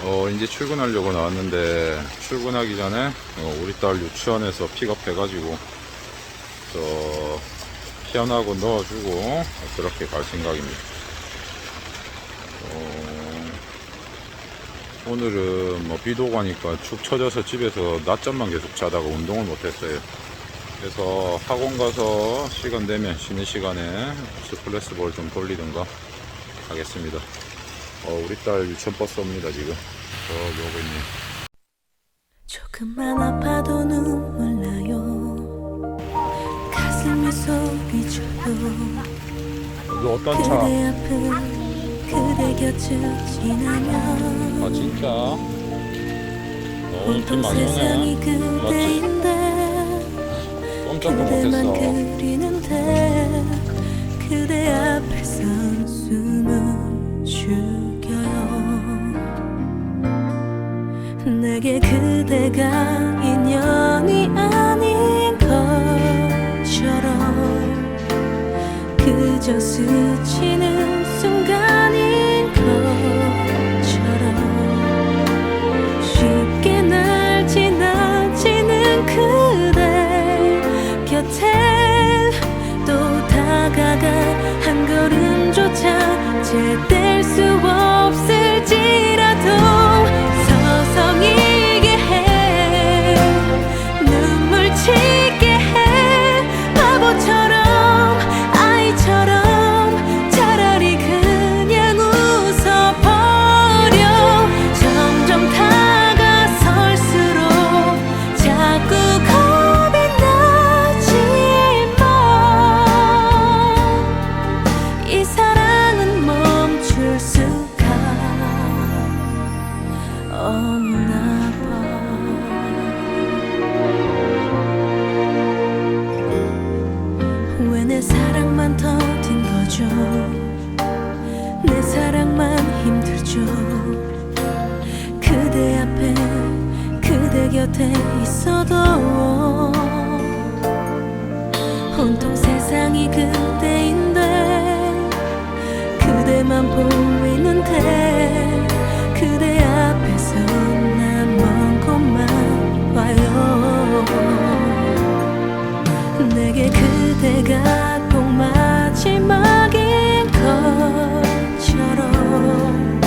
어, 이제 출근하려고 나왔는데, 출근하기 전에, 어, 우리 딸 유치원에서 픽업해가지고, 저, 피아노하고 넣어주고, 그렇게 갈 생각입니다. 어, 오늘은 뭐 비도 오고 하니까 축 처져서 집에서 낮잠만 계속 자다가 운동을 못했어요. 그래서 학원 가서 시간 되면 쉬는 시간에 스플래시 볼좀 돌리든가 하겠습니다. 어, 우리 딸 유치원 버스 옵니다, 지금. 저기 오고 있네. 조금만 아파도 눈물 나요 가슴이 소리쳐도 여기 어떤 그대 앞은 그대 곁을 지나면 아, 진짜? 어, 오늘 비 온통 많이 세상이 오네. 맞지? 그대인데 꼼짝도 그대만 못했어. 그리는데 그대 앞에서 내게 그대가 인연이 아닌 것처럼 그저 스치는 순간인 것처럼 쉽게 날 지나치는 그대 곁에 또 다가가 한 걸음조차 제뗄 수 없을 곁에 있어도 온통 세상이 그대인데 그대만 보이는데 그대 앞에서 난 먼 곳만 봐요. 내게 그대가 꼭 마지막인 것처럼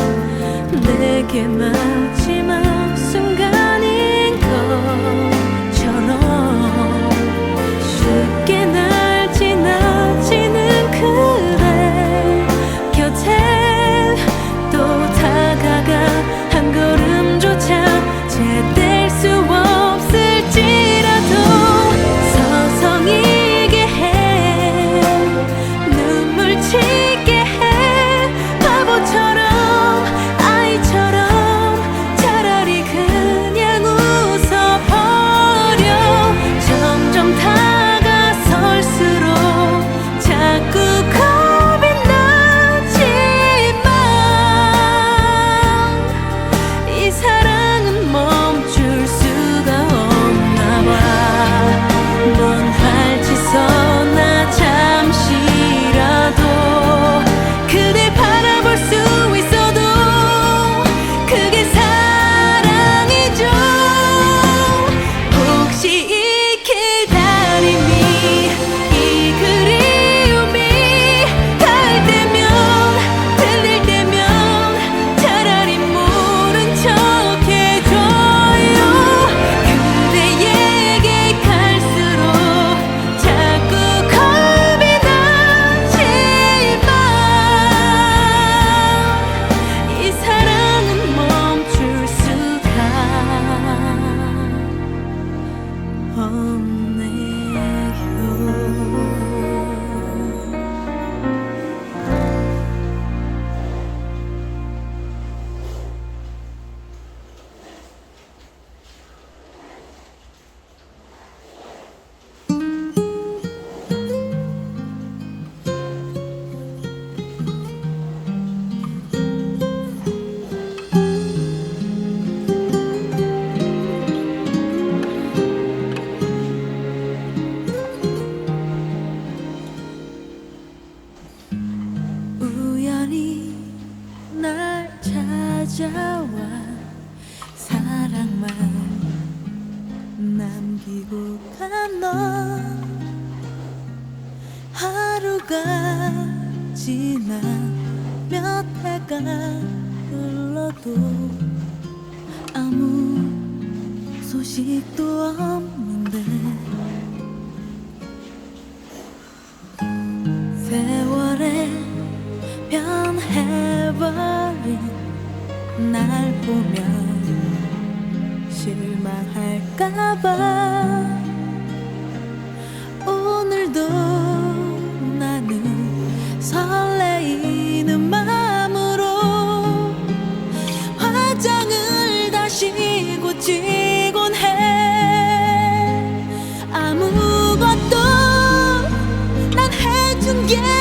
내게 마 해가 지나 몇 해가 흘러도 아무 소식도 없는데 세월에 변해버린 날 보면 실망할까봐 yeah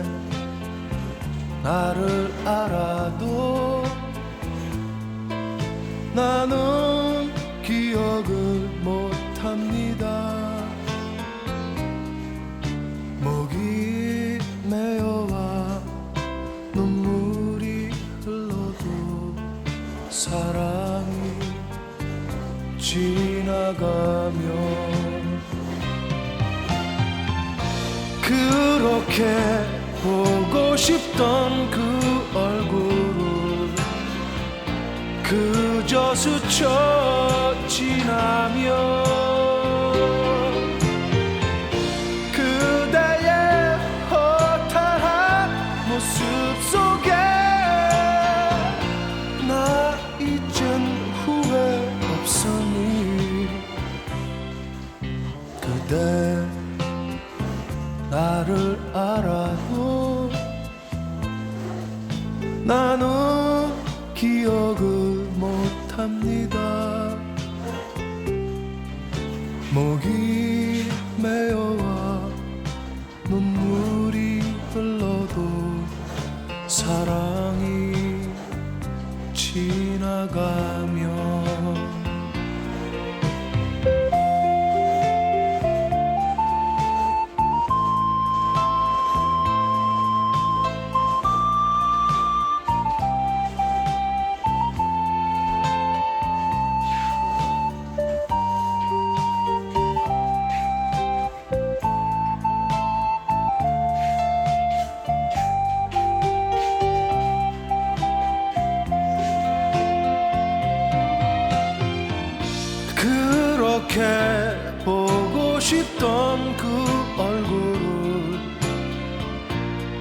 나를 알아도 나는 기억을 그저 스쳐 지나면 그대의 허탈한 모습 속에 나 이젠 후회 없으니 그대 나를 알아도 나는 기억을 못합니다. 목이 메어와 눈물이 흘러도 사랑이 지나가면